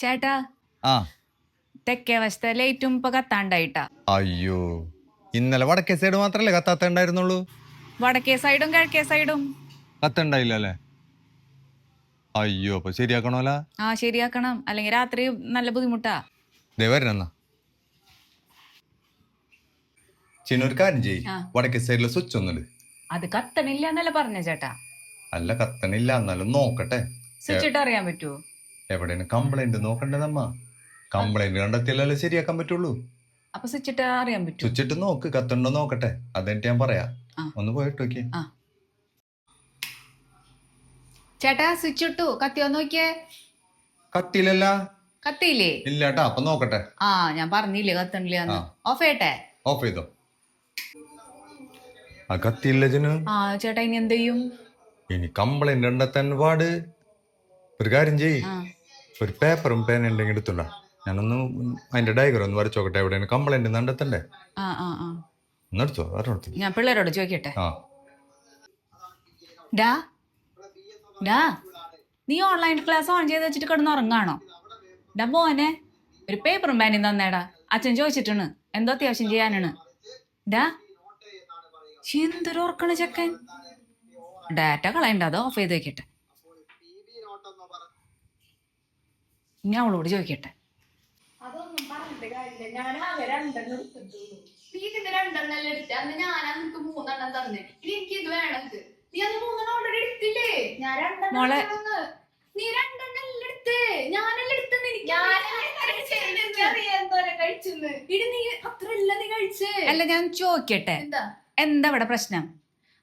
ചേട്ടാ. ആ. തെക്കേ വശത്തെ ലൈറ്റും ഇപ്പൊ കത്താണ്ടായിട്ടാ. അയ്യോ ഇന്നലെ വടക്കേ സൈഡ് മാത്രല്ലേ കത്താത്ത ഉണ്ടായിരുന്നുള്ളൂ വടക്കേ സൈഡും കിഴക്കേ സൈഡും. കത്തുണ്ടായില്ല അല്ലേ? അയ്യോ അപ്പൊ ശരിയാക്കണോല? ആ ശരിയാക്കണം. അല്ലെങ്കിൽ രാത്രി നല്ല ബുദ്ധിമുട്ടാ. ദേ വരണ ചിന്നൊരു കാര്യം ചെയ്യ്. ആ. വടക്കേ സൈഡിലെ സ്വിച്ച് ഒന്നുണ്ട് അത് കത്തണില്ല എന്നല്ല പറഞ്ഞ ചേട്ടാ? അല്ല കത്തണില്ല. എന്നാലും നോക്കട്ടെ. സ്വിച്ച് ഇട്ട് അറിയാൻ പറ്റുമോ എവിടെയാണ് കംപ്ലൈന്റ് നോക്കണ്ടതമ്മ? കംപ്ലൈന്റ് കണ്ടെത്തിയാലല്ലേ ശരിയാക്കാൻ പറ്റുള്ളൂ. അപ്പൊ സ്വിച്ചിട്ട് അറിയാൻ പറ്റും സ്വിച്ചിട്ട് നോക്ക് കത്തുണ്ടോ നോക്കട്ടെ. അതെന്നിട്ട് ഞാൻ പറയാ. ഒന്ന് പോയിട്ട് നോക്കിയേ. ചേട്ടാ സ്വിച്ച് ഇട്ടു. കത്തിയോ നോക്കിയേ? കത്തിയില്ലല്ല. കത്തിയില്ലേ? ഇല്ലാട്ടാ അപ്പൊ നോക്കട്ടെ. ആ ഞാൻ പറഞ്ഞില്ലേ കത്തണില്ല ആ. ഓഫ് ചെയ്യട്ടെ? ഓഫ് ചെയ്തോ? ആ കത്തിയില്ല ജനു. ആ ചേട്ടാ ഇനി എന്ത് ചെയ്യും? ഇനി കംപ്ലൈന്റ് ഉണ്ടെത്താൻ പാട്. ഒരു കാര്യം ചെയ്യ്. ഒരു പേപ്പറും പേന ഉണ്ടെങ്കിൽ എടുത്തുണ്ട. ഞാനൊന്ന് അതിന്റെ ഡയഗ്രം ഒന്ന് വരച്ചോക്കട്ടെ എവിടെയാണ് കംപ്ലൈന്റ് കണ്ടെത്തണ്ടേ? ആ ആ ആ. ഞാൻ പിള്ളേരോട് ചോദിക്കട്ടെ? ആ. ഡാ ഡാ നീ ഓൺലൈൻ ക്ലാസ് ഓൺ ചെയ്ത് വെച്ചിട്ട് കിടന്ന് ഉറങ്ങാണോ? ഡാ മോനെ ഒരു പേപ്പറും പേനയും തന്നേടാ. അച്ഛൻ ചോദിച്ചിട്ടാണ്. എന്തോ അത്യാവശ്യം ചെയ്യാനാണ്. ഡാ എന്തൊരു ഓർക്കണ ചെക്കൻ? ഡാറ്റ കളയണ്ട അത് ഓഫ് ചെയ്ത് വെക്കട്ടെ. ഇനി അവളോട് ചോദിക്കട്ടെ. അതൊന്നും പറഞ്ഞിട്ട് കാര്യമില്ല. ഞാനാകെ രണ്ടെണ്ണം എടുത്തിട്ടുള്ളൂ. നീ ഇതിന്റെ രണ്ടെണ്ണം എടുത്ത്? അന്ന് ഞാൻ നിനക്ക് മൂന്നെണ്ണം തന്നെ. ഇനി എനിക്ക് ഇത് വേണം ഇത്. നീ അന്ന് മൂന്നെണ്ണം ഓൾറെഡി എടുത്തില്ലേ? ഞാൻ രണ്ടെണ്ണം. നീ രണ്ടെണ്ണം അല്ല എടുത്ത്? ഞാനല്ല എടുത്തെന്ന് എനിക്ക്. കഴിച്ചെന്ന്. ഇടി നീ അത്രല്ല നീ കഴിച്ചേ? അല്ല ഞാൻ ചോദിക്കട്ടെ. എന്താ? എന്താ ഇവിടെ പ്രശ്നം?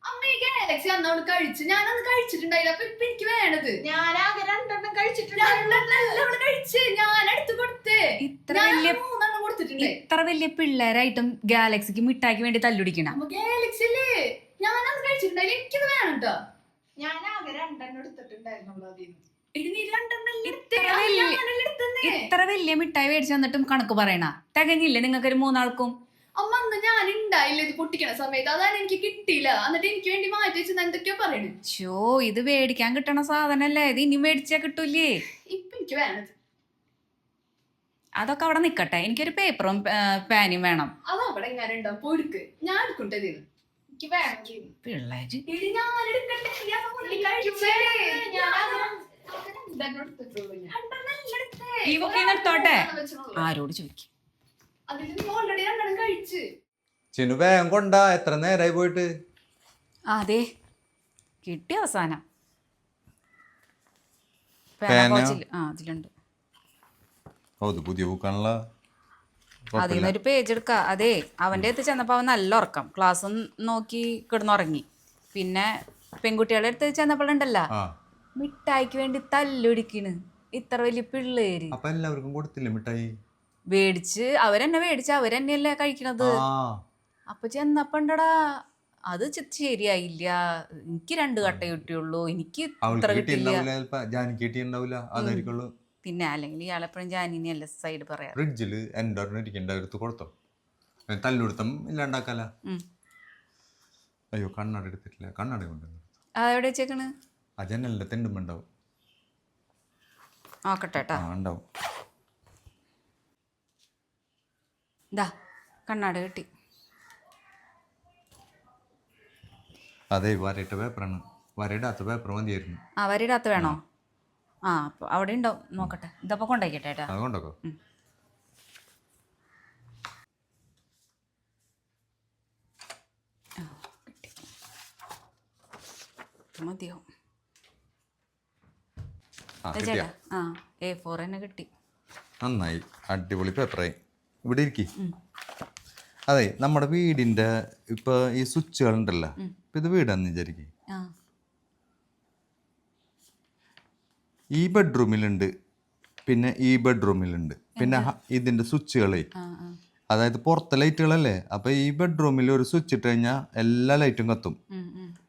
അമ്മ അലക്സി അന്നോട് കഴിച്ചു. ഞാനന്ന് കഴിച്ചിട്ടുണ്ടായില്ല. അപ്പൊ ഇപ്പൊ എനിക്ക് വേണത്. ഞാനാകെ രണ്ടെണ്ണം കഴിച്ചിട്ടുണ്ട് രണ്ടെണ്ണല്ല അവൾ കഴിച്ച് ഞാൻ എടുത്തു കൊടുത്തേ ഇത്ര വലിയ മൂന്നെണ്ണം കൊടുത്തിട്ടുണ്ട്. ഇത്ര വലിയ പിള്ളേരായിട്ടും ഗാലക്സിക്ക് മിഠായിക്ക് വേണ്ടി തല്ലുടിക്കണം? ഗാലക്സി അല്ലേ? ഞാനന്ന് കഴിച്ചിട്ടുണ്ടായില്ല. എനിക്കത് വേണം കേട്ടോ ഞാനാകെ രണ്ടെണ്ണം എടുത്തിട്ടുണ്ടായിരുന്നുള്ളൂ അതിന്. ഇത്ര വലിയ മിഠായി മേടിച്ചു തന്നിട്ടും കണക്ക് പറയണ? തികഞ്ഞില്ലേ നിങ്ങൾക്കൊരു മൂന്നാൾക്കും? അമ്മ അന്ന് ഞാൻ ഉണ്ടായില്ല ഇത് പൊട്ടിക്കണ സമയത്ത്. അതാണ് എനിക്ക് കിട്ടിയില്ല. എന്നിട്ട് എനിക്ക് വേണ്ടി മാറ്റി വെച്ചെന്ന് എന്തൊക്കെയോ പറയണു. ഷോ ഇത് മേടിക്കാൻ കിട്ടണ സാധനല്ലേ? ഇത് ഇനി മേടിച്ചാ കിട്ടൂലേ ഇപ്പൊ എനിക്ക് വേണത് അതൊക്കെ അവിടെ നിക്കട്ടെ. എനിക്കൊരു പേപ്പറും പാനും വേണം. അതവിടെ എങ്ങനെ ഉണ്ടാവും പൊടുക്ക് ഞാൻ എടുക്കട്ടെ ഇതിന് എനിക്ക്. പിള്ളേര്. ഞാൻ എടുക്കട്ടെ. ഞാൻ അത് എടുത്തോട്ടെ. ആരോട് ചോദിക്കും? അതിൽ നീ ഓൾറെഡി രണ്ടെണ്ണം കഴിച്ച്. ചിന്നു വേഗം കൊണ്ടാ എത്ര നേരായി പോയിട്ട്? അതെ കിട്ടി അവസാനം. പേന? പേന ആ അതിലുണ്ട്. ഓ ഇത് പുതിയ ബുക്കാണല്ലോ അതിൽ നിന്നൊരു പേജ് എടുക്ക. അതെ അവന്റെ അടുത്ത് ചെന്നപ്പോ അവൻ നല്ല ഉറക്കം. ക്ലാസ് നോക്കി കിടന്നുറങ്ങി. പിന്നെ പെൺകുട്ടികളുടെ അടുത്ത് ചെന്നപ്പോഴുണ്ടല്ല ആ. മിഠായിക്ക് വേണ്ടി തല്ലുടിക്കണ് ഇത്ര വലിയ പിള്ളേര്. അപ്പൊ എല്ലാവർക്കും കൊടുത്തില്ലേ മിഠായി? മേടിച്ച് അവരെന്നെ മേടിച്ച് അവരെന്നെയല്ലേ കഴിക്കണത്? ആ. അപ്പൊ ചെന്നപ്പണ്ടടാ അത് ശരിയായില്ല. എനിക്ക് രണ്ട് കട്ട കിട്ടിയുള്ളൂ. എനിക്ക് ഇത്ര കിട്ടിയില്ല. പിന്നെ അല്ലെങ്കിൽ ഇയാളെപ്പോഴും ജാനിനെ അല്ല സൈഡ് പറയാം ഫ്രിഡ്ജിൽ എന്റെ ഇരിക്കണ്ട എടുത്ത് കൊടുത്തോ? ഞാൻ തല്ലുകൊടുത്തം ഇല്ലാണ്ടാക്കല. അയ്യോ കണ്ണട എടുത്തിട്ടില്ല. കണ്ണട കൊണ്ടുവന്നു അതെവിടെ വെച്ചേക്കണ്? ആ തെണ്ടുമ്പോ ഉണ്ടാവും നോക്കട്ടെ ആ ഉണ്ടാവും. ഇതാ കണ്ണാട് കിട്ടി. അതെ വരയിട്ട പേപ്പറാണ്. വരയിടാത്ത പേപ്പർ മതിയായിരുന്നു. ആ വരയിടാത്ത വേണോ? ആ അപ്പോൾ അവിടെ ഉണ്ടാവും. നോക്കട്ടെ. ഇതപ്പോൾ കൊണ്ടുപോയിക്കട്ടെ ഏട്ടാ അത് ഇത് മതിയോ ആ ദേ കിട്ടിയ. ചേട്ടാ ആ എ ഫോർ തന്നെ കിട്ടി. നന്നായി. അടിപൊളി പേപ്പറായി. ഇവിടെ ഇരിക്കി. അതെ നമ്മുടെ വീടിന്റെ ഇപ്പൊ ഈ സ്വിച്ചുകൾ ഉണ്ടല്ലോ ഇപ്പൊ ഇത് വീടാന്ന് വിചാരിക്കും. ഈ ബെഡ്റൂമിലുണ്ട് പിന്നെ ഈ ബെഡ്റൂമിലുണ്ട് പിന്നെ ഇതിന്റെ സ്വിച്ചുകളെ. അതായത് പുറത്തെ ലൈറ്റുകളല്ലേ അപ്പൊ ഈ ബെഡ്റൂമിൽ ഒരു സ്വിച്ച് ഇട്ട് കഴിഞ്ഞാൽ എല്ലാ ലൈറ്റും കത്തും.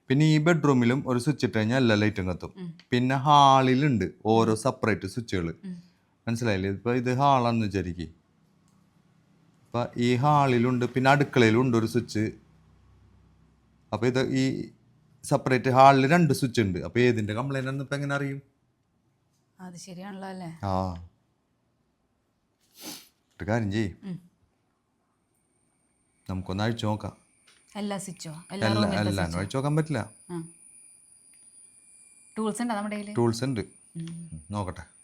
പിന്നെ ഈ ബെഡ്റൂമിലും ഒരു സ്വിച്ച് ഇട്ട് കഴിഞ്ഞാൽ എല്ലാ ലൈറ്റും കത്തും. പിന്നെ ഹാളിലുണ്ട് ഓരോ സെപ്പറേറ്റ് സ്വിച്ചുകൾ മനസ്സിലായില്ലേ? ഇപ്പൊ ഇത് ഹാളാന്ന് വിചാരിക്കും. അപ്പൊ ഈ ഹാളിലുണ്ട് പിന്നെ അടുക്കളയിലുണ്ട് ഒരു സ്വിച്ച്. അപ്പോൾ ഇത് ഈ സെപ്പറേറ്റ് ഹാളിൽ രണ്ട് സ്വിച്ച് ഉണ്ട്. അപ്പോൾ ഏതിന്റെ കംപ്ലൈന്റ് ആണെന്ന് ഇപ്പം എങ്ങനെ അറിയും? അത് ശരിയാണല്ലോ അല്ലേ? ആ. ഒരു കാര്യം ചെയ്യ്. നമുക്കൊന്ന് അഴിച്ചു നോക്കാം. എല്ലാ സ്വിച്ചോ? എല്ലാ എല്ലാം അഴിച്ചു നോക്കാൻ പറ്റില്ല. ടൂൾസ് ഉണ്ടോ നമ്മുടെ ടൂൾസ് ഉണ്ട്. നോക്കട്ടെ.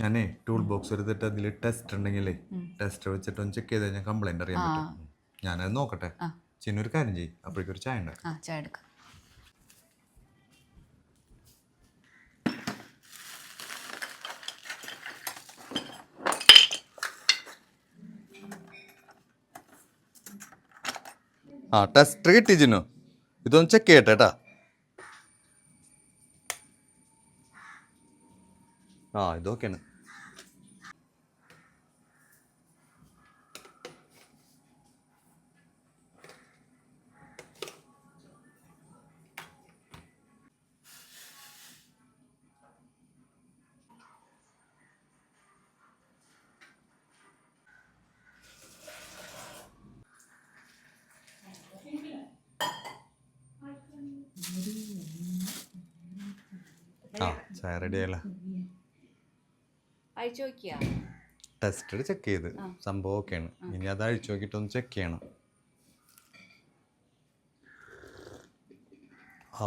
ഞാനേ ടൂൾ ബോക്സ് എടുത്തിട്ട് അതിൽ ടെസ്റ്റ് ഉണ്ടെങ്കിലേ ടെസ്റ്റ് വെച്ചിട്ട് ഒന്ന് ചെക്ക് ചെയ്താൽ ഞാൻ കംപ്ലൈന്റ് അറിയാൻ പറ്റും. ഞാനത് നോക്കട്ടെ. ചിന്ന ഒരു കാര്യം ചെയ്യും. അപ്പോഴേക്കും ഒരു ചായ ഉണ്ടാക്കാം. ആ ചായ എടുക്കാം. ആ ടെസ്റ്റ് കിട്ടി ചിന്നു. ഇതൊന്ന് ചെക്ക് ചെയ്യട്ടെ കേട്ടാ ആ ഇതൊക്കെയാണ്. ആ ചായ റെഡി ആയല്ലോ. അയച്ചു നോക്കിയാ ടെസ്റ്റ് ചെക്ക് ചെയ്ത്. സംഭവം ഒക്കെയാണ് ഇനി അത് അഴിച്ചു നോക്കിയിട്ട് ഒന്ന് ചെക്ക് ചെയ്യണം. ഓ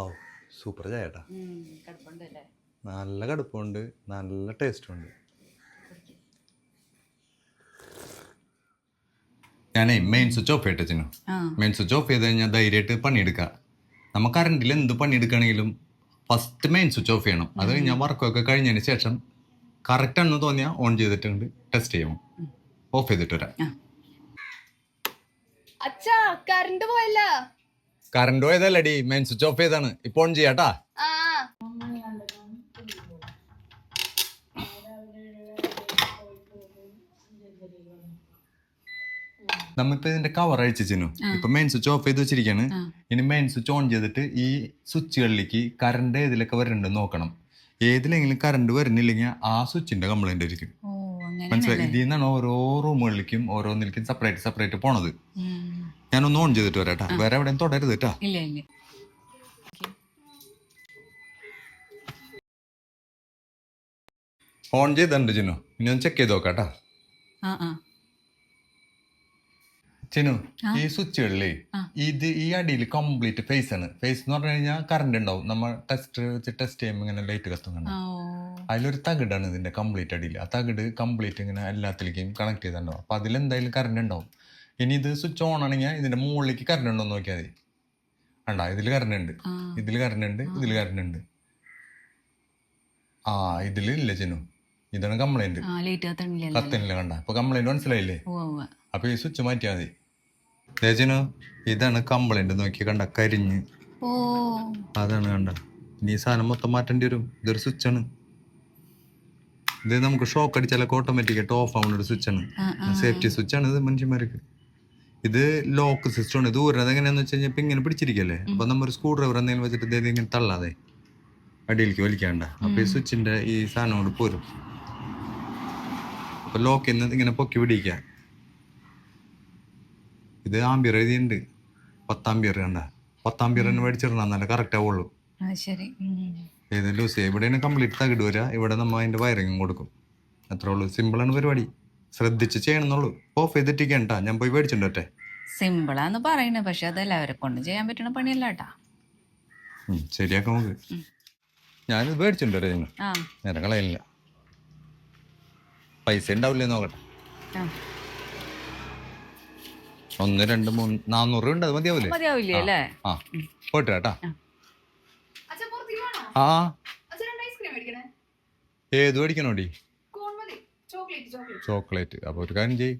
സൂപ്പർ ചായട്ടാ. നല്ല കടുപ്പമുണ്ട് നല്ല ടേസ്റ്റും ഉണ്ട്. ഞാനേ മെയിൻ സ്വിച്ച് ഓഫ് ചെയ്യട്ടെ ചിന്നു മെയിൻ സ്വിച്ച് ഓഫ് ചെയ്ത് കഴിഞ്ഞാൽ ധൈര്യമായിട്ട് പണിയെടുക്കാം. നമുക്ക് കറണ്ടിൽ എന്ത് പണിയെടുക്കുകയാണെങ്കിലും ഫസ്റ്റ് മെയിൻ സ്വിച്ച് ഓഫ് ചെയ്യണം. അത് കഴിഞ്ഞാൽ വർക്കൊക്കെ കഴിഞ്ഞതിന് ശേഷം കറക്റ്റ് ആണെന്ന് തോന്നിയാൽ ഓൺ ചെയ്തിട്ടുണ്ട്. ടെസ്റ്റ് ചെയ്യണം ഓഫ് ചെയ്തിട്ട് വരാം. അച്ഛാ കറണ്ട് പോയല്ല. കറണ്ട് പോയതല്ലടി. മെയിൻ സ്വിച്ച് ഓഫ് ചെയ്താണ് ഇപ്പോൾ ഓൺ ചെയ്യാട്ടാ നമ്മിപ്പോ ഇതിന്റെ കവർ അഴിച്ചിരുന്നു ഇപ്പൊ മെയിൻ സ്വിച്ച് ഓഫ് ചെയ്ത് വെച്ചിരിക്കാണ്. ഇനി മെയിൻ സ്വിച്ച് ഓൺ ചെയ്തിട്ട് ഈ സ്വിച്ചുകളിലേക്ക് കറണ്ട് ഇതിലൊക്കെ വരുന്നുണ്ട് നോക്കണം. ഏതിലെങ്കിലും കറണ്ട് വരുന്നില്ലെങ്കിൽ ആ സ്വിച്ചിന്റെ കംപ്ലൈന്റ് ആയിരിക്കും. മനസ്സിലായി? ഇതിൽ നിന്നാണ് ഓരോ റൂമുകളിലേക്കും ഓരോന്നിലേക്കും സെപ്പറേറ്റ് സെപ്പറേറ്റ് പോണത്. ഞാനൊന്ന് ഓൺ ചെയ്തിട്ട് വരാം കേട്ടോ വേറെ എവിടെയും തുടരുത് കേട്ടോ ഓൺ ചെയ്തിട്ടുണ്ട് ജിനു. ഇനി ഒന്ന് ചെക്ക് ചെയ്ത് നോക്കാം കേട്ടാ ആ. ഈ സ്വിച്ചുകളിലേ ഇത് ഈ അടിയിൽ കംപ്ലീറ്റ് ഫേസ് ആണ്. ഫേസ് എന്ന് പറഞ്ഞു കഴിഞ്ഞാൽ കറണ്ട് ഉണ്ടാവും. നമ്മൾ ടെസ്റ്റ് വെച്ച് ടെസ്റ്റ് ചെയ്യുമ്പോൾ ഇങ്ങനെ ലൈറ്റ് കത്തുന്നുണ്ട് അതിലൊരു തകിടാണ് ഇതിന്റെ കംപ്ലീറ്റ് അടിയിൽ. ആ തകിട് കംപ്ലീറ്റ് ഇങ്ങനെ എല്ലാത്തിലേക്കും കണക്ട് ചെയ്തിട്ടുണ്ടാവും. അപ്പൊ അതിലെന്തായാലും കറണ്ട് ഉണ്ടാവും. ഇനി ഇത് സ്വിച്ച് ഓൺ ആണെങ്കിൽ ഇതിന്റെ മുകളിലേക്ക് കറണ്ട് ഉണ്ടോ എന്ന് നോക്കിയാൽ മതി. ഉണ്ടാ ഇതിൽ കറണ്ട് ഉണ്ട്. ഇതിൽ കറണ്ട് ഉണ്ട്. ഇതിൽ കറണ്ട് ഉണ്ട്. ആ ഇതിൽ ഇല്ല ചെനു. ഇതാണ് കംപ്ലൈന്റ് കത്തനില്ല കണ്ട? അപ്പൊ കംപ്ലൈന്റ് മനസ്സിലായില്ലേ. അപ്പൊ ഈ സ്വിച്ച് മാറ്റിയാൽ മതി. രചനു ഇതാണ് കംപ്ലൈന്റ് നോക്കി കണ്ട കരിഞ്ഞ്. ഓ. അതാണ് കണ്ട. ഇനി ഈ സാധനം മൊത്തം മാറ്റേണ്ടി വരും. ഇതൊരു സ്വിച്ചാണ്. ഇത് നമുക്ക് ഷോക്ക് അടിച്ചാലൊക്കെ ഓട്ടോമാറ്റിക് ആയിട്ട് ഓഫ് ആവുന്ന ഒരു സ്വിച്ചാണ്. ആണ് സേഫ്റ്റി സ്വിച്ചാണ് ഇത് മനുഷ്യന്മാർക്ക്. ഇത് ലോക്ക് സിസ്റ്റം ആണ്. ഇത് ഊരുന്നത് എങ്ങനെയാന്ന് വെച്ച് കഴിഞ്ഞാൽ ഇപ്പൊ ഇങ്ങനെ പിടിച്ചിരിക്കല്ലേ? അപ്പൊ നമ്മ ഒരു സ്ക്രൂ ഡ്രൈവർ എന്തെങ്കിലും വെച്ചിട്ട് ഇത് ഇങ്ങനെ തള്ളാതെ അടിയിലേക്ക് വലിക്കാണ്ട. അപ്പൊ ഈ സ്വിച്ചിന്റെ ഈ സാധനം കൊണ്ട് പോരും. അപ്പൊ ലോക്കിൽ നിന്ന് ഇങ്ങനെ പൊക്കി പിടിക്കുക ഇത് ആംബിയർ എഴുതിയുണ്ട് പത്താംബിയർ കണ്ട. പത്താംബിയറിന് മേടിച്ചിടണം. നല്ല കറക്റ്റ് ആവുള്ളൂ. ശരി. ഏത് ലൂസ് ഇവിടെയാണ് കംപ്ലീറ്റ് തകിട് വരിക ഇവിടെ നമ്മൾ അതിന്റെ വയറിങ്ങും കൊടുക്കും. അത്രേ ഉള്ളൂ. സിമ്പിളാണ് പരിപാടി. ശ്രദ്ധിച്ച് ചെയ്യണമെന്നുള്ളൂ. ഓഫ് ചെയ്തിട്ടിരിക്കണ്ട ഞാൻ പോയി മേടിച്ചിട്ടുണ്ട് സിമ്പിളാന്ന് പറയണേ. പക്ഷെ അത് എല്ലാവരെ കൊണ്ട് ചെയ്യാൻ പറ്റുന്ന പണിയല്ല കേട്ടാ ശരിയാക്കാം നമുക്ക്. ഞാനിത് മേടിച്ചിട്ടുണ്ട് നേരെ കളയില്ല പൈസ ഉണ്ടാവില്ലേ നോക്കട്ടെ. ഒന്ന് രണ്ട് മൂന്ന് നാന്നൂറ് രൂപ ഉണ്ട് അത് മതിയാവില്ലേ മതിയാവില്ലേ അല്ലേ? ആ പോയിട്ട് കേട്ടാ അച്ഛാ പുറത്തേക്ക് ആ. അച്ഛൻ രണ്ട് ഐസ്ക്രീം മേടിക്കണേ. ഏത് മേടിക്കണോടി? ചോക്ലേറ്റ് അപ്പൊ ചോക്ലേറ്റ്. അപ്പോൾ ഒരു കാര്യം ചെയ്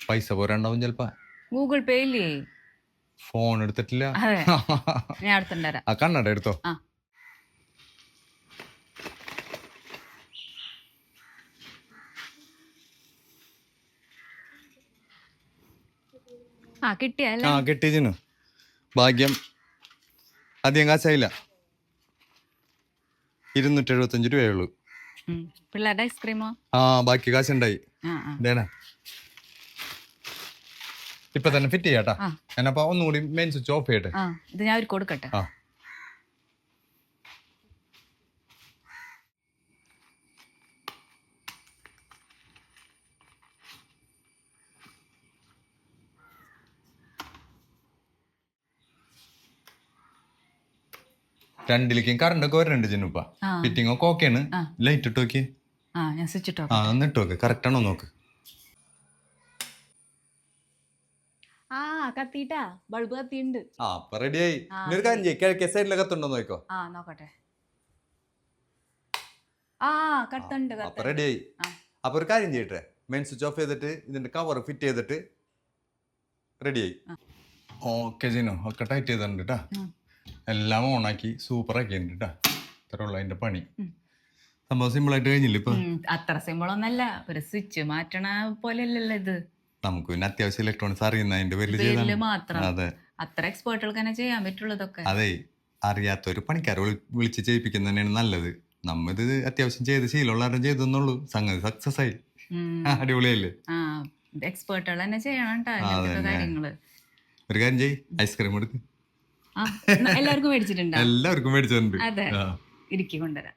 പൈസ പോരാണ്ടാവും ചെലപ്പോ. ഗൂഗിൾ പേ ഇല്ലേ? ഫോൺ എടുത്തിട്ടില്ല. കണ്ണട എടുത്തോ. ആ കിട്ടിയല്ലേ ആ ഭാഗ്യം. അധികം കാശായില്ല ഇരുന്നൂറ്റി എഴുപത്തഞ്ച് രൂപയേ ഉള്ളൂ. പിള്ളേരുടെ ഐസ്ക്രീമോ? ആ ബാക്കി കാശുണ്ടായി. ഇപ്പൊ തന്നെ ഫിറ്റ് ചെയ്യാട്ടാ. ഞാനപ്പോ ഒന്നുകൂടി മെയിൻ സ്വിച്ച് ഓഫ് ചെയ്യട്ടെ? ഇത് ഞാൻ ഒരു കൊടുക്കട്ടെ. ആ. രണ്ടിലേക്കും കറണ്ട് ഒക്കെ വരുന്നുണ്ട് ചിന്നുപ്പ. ഫിറ്റിംഗ് ഒക്കെ ഓക്കെയാണ് ലൈറ്റ് ഇട്ട് നോക്കിയേ. ആ ഞാൻ സ്വിച്ച് ഇട്ടോ ആ ഒന്ന് ഇട്ട് നോക്ക്. കറക്റ്റ് ആണോ നോക്ക്. ആ കത്തിട്ടാ ബൾബ് കത്തിയുണ്ട്. ആ അപ്പൊ റെഡിയായി ആ, ഇനി ഒരു കാര്യം ചെയ്യ്. കിഴക്കേ സൈഡിലൊക്കെ കത്തുണ്ടോ നോക്കോ. ആ നോക്കട്ടെ. ആ കത്തുണ്ട് അപ്പൊ കത്തുണ്ട്. റെഡിയായി ആ. അപ്പൊ ഒരു കാര്യം ചെയ്യട്ടെ. മെയിൻ സ്വിച്ച് ഓഫ് ചെയ്തിട്ട് ഇതിന്റെ കവർ ഫിറ്റ് ചെയ്തിട്ട് റെഡിയായി ഓക്കെ ജിനു ഒക്കെ ടൈറ്റ് ചെയ്തിട്ടുണ്ട് കേട്ടാ ഉം. എല്ലാം ഓണാക്കി സൂപ്പർ ആക്കിയിട്ടുണ്ട് കേട്ടാ ഇത്ര ഉള്ള അതിന്റെ പണി. സംഭവം സിമ്പിൾ ആയിട്ട് കഴിഞ്ഞില്ല ഇപ്പൊ? അത്ര സിമ്പിൾ ഒന്നല്ല. ഒരു സ്വിച്ച് മാറ്റണ പോലെ അല്ലല്ലോ ഇത്. നമുക്ക് പിന്നെ അത്യാവശ്യം ഇലക്ട്രോണിക്സ് അറിയുന്ന അതിന്റെ പേരിൽ മാത്രം. അതെ. അത്ര എക്സ്പേർട്ടുകൾക്ക് തന്നെ ചെയ്യാൻ പറ്റുള്ളതൊക്കെ. അതെ അറിയാത്തൊരു പണിക്കാരെ വിളി- വിളിച്ച് ചെയ്യിപ്പിക്കുന്നതന്നെയാണ് നല്ലത്. നമ്മത് അത്യാവശ്യം ചെയ്ത് ശീലമുള്ളവരും ചെയ്തെന്നുള്ളൂ സംഗതി സക്സസ് ആയി. അടിപൊളിയല്ലേ? എക്സ്പേർട്ടുകൾ തന്നെ ചെയ്യണം. കാര്യങ്ങൾ. ഒരു കാര്യം ചെയ് ഐസ്ക്രീം എടുക്ക്. എല്ലാവർക്കും മേടിച്ചിട്ടുണ്ട്? എല്ലാവർക്കും മേടിച്ചിട്ടുണ്ട് അതെ. ഇരിക്കൊണ്ടുവരാം കൊണ്ടുവരാം.